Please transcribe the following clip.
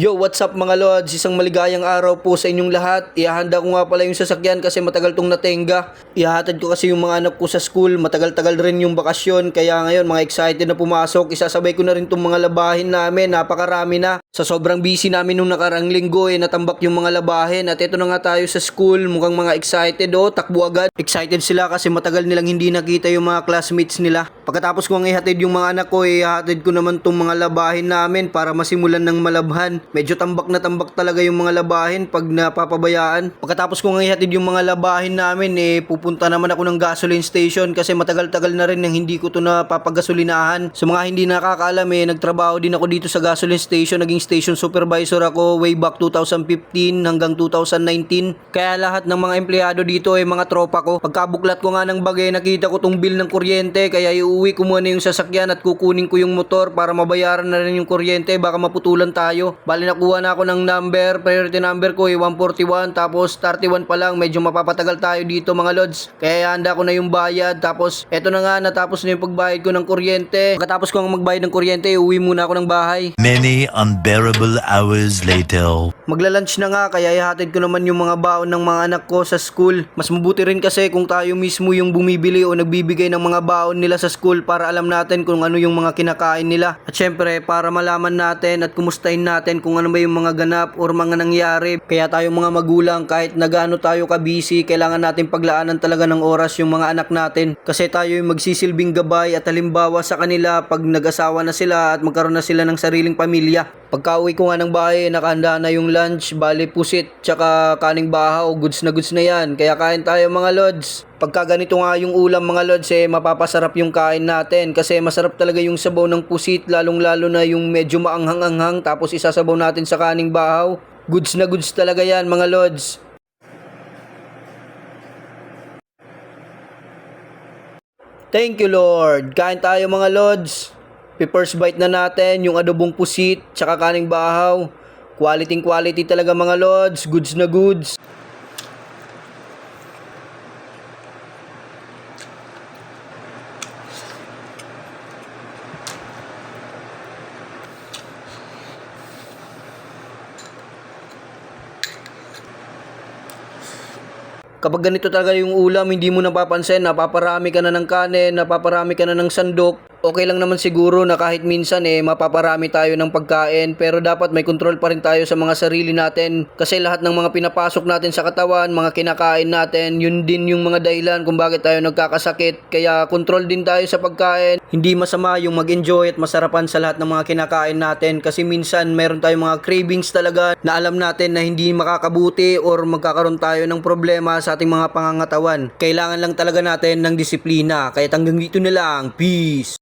Yo, what's up mga lods? Isang maligayang araw po sa inyong lahat. Ihahanda ko nga pala yung sasakyan kasi matagal tong natenga. Ihahatid ko kasi yung mga anak ko sa school. Matagal-tagal rin yung bakasyon. Kaya ngayon mga excited na pumasok. Isasabay ko na rin tong mga labahin namin. Napakarami na. Sa sobrang busy namin nung nakarang linggo eh, natambak yung mga labahin. At ito na nga tayo sa school. Mukhang mga excited oh. Takbo agad. Excited sila kasi matagal nilang hindi nakita yung mga classmates nila. Pagkatapos ko ang ihatid yung mga anak ko, eh, ihatid ko naman tong mga labahin namin para masimulan ng malabhan. Medyo tambak na tambak talaga yung mga labahin pag napapabayaan. Pagkatapos ko ang ihatid yung mga labahin namin, eh, pupunta naman ako ng gasoline station kasi matagal-tagal na rin nang hindi ko to napapagasolinahan. Sa mga hindi nakakaalam, eh, nagtrabaho din ako dito sa gasoline station. Naging station supervisor ako way back 2015 hanggang 2019. Kaya lahat ng mga empleyado dito ay mga tropa ko. Pagkabuklat ko nga ng bagay, nakita ko tong bill ng kuryente. Kaya iuwi ko muna yung sasakyan at kukunin ko yung motor para mabayaran na rin yung kuryente. Baka maputulan tayo. Bali nakuha na ako ng number. Priority number ko ay 141. Tapos 31 pa lang. Medyo mapapatagal tayo dito mga lods. Kaya handa ko na yung bayad. Tapos eto na nga natapos na yung pagbayad ko ng kuryente. Pagkatapos ko ang magbayad ng kuryente, uwi muna ako ng bahay. Many unbearable hours later. Magla-lunch na nga kaya ihatid ko naman yung mga baon ng mga anak ko sa school. Mas mabuti rin kasi kung tayo mismo yung bumibili o nagbibigay ng mga baon nila sa school para alam natin kung ano yung mga kinakain nila. At syempre para malaman natin at kumustahin natin kung ano ba yung mga ganap or mga nangyari. Kaya tayo mga magulang kahit nagano tayo ka-busy, kailangan natin paglaanan talaga ng oras yung mga anak natin. Kasi tayo yung magsisilbing gabay at halimbawa sa kanila pag nag-asawa na sila at magkaroon na sila ng sariling pamilya. Pagka uwi ko nga ng bahay, nakahanda na yung lunch, bali pusit, tsaka kaning bahaw, goods na goods na yan. Kaya kain tayo mga lods. Pagka ganito nga yung ulam mga lods, eh, mapapasarap yung kain natin. Kasi masarap talaga yung sabaw ng pusit, lalong lalo na yung medyo maanghang-anghang, tapos isasabaw natin sa kaning bahaw. Goods na goods talaga yan mga lods. Thank you Lord. Kain tayo mga lods. First bite na natin yung adobong pusit tsaka kaning bahaw. Quality quality talaga mga lods. Goods na goods. Kapag ganito talaga yung ulam, hindi mo napapansin, napaparami ka na ng kanin, napaparami ka na ng sandok. Okay lang naman siguro na kahit minsan eh mapaparami tayo ng pagkain pero dapat may control pa rin tayo sa mga sarili natin kasi lahat ng mga pinapasok natin sa katawan, mga kinakain natin, yun din yung mga dahilan kung bakit tayo nagkakasakit. Kaya control din tayo sa pagkain. Hindi masama yung mag-enjoy at masarapan sa lahat ng mga kinakain natin kasi minsan meron tayong mga cravings talaga na alam natin na hindi makakabuti or magkakaroon tayo ng problema sa ating mga pangangatawan. Kailangan lang talaga natin ng disiplina. Kaya hanggang dito na lang. Peace!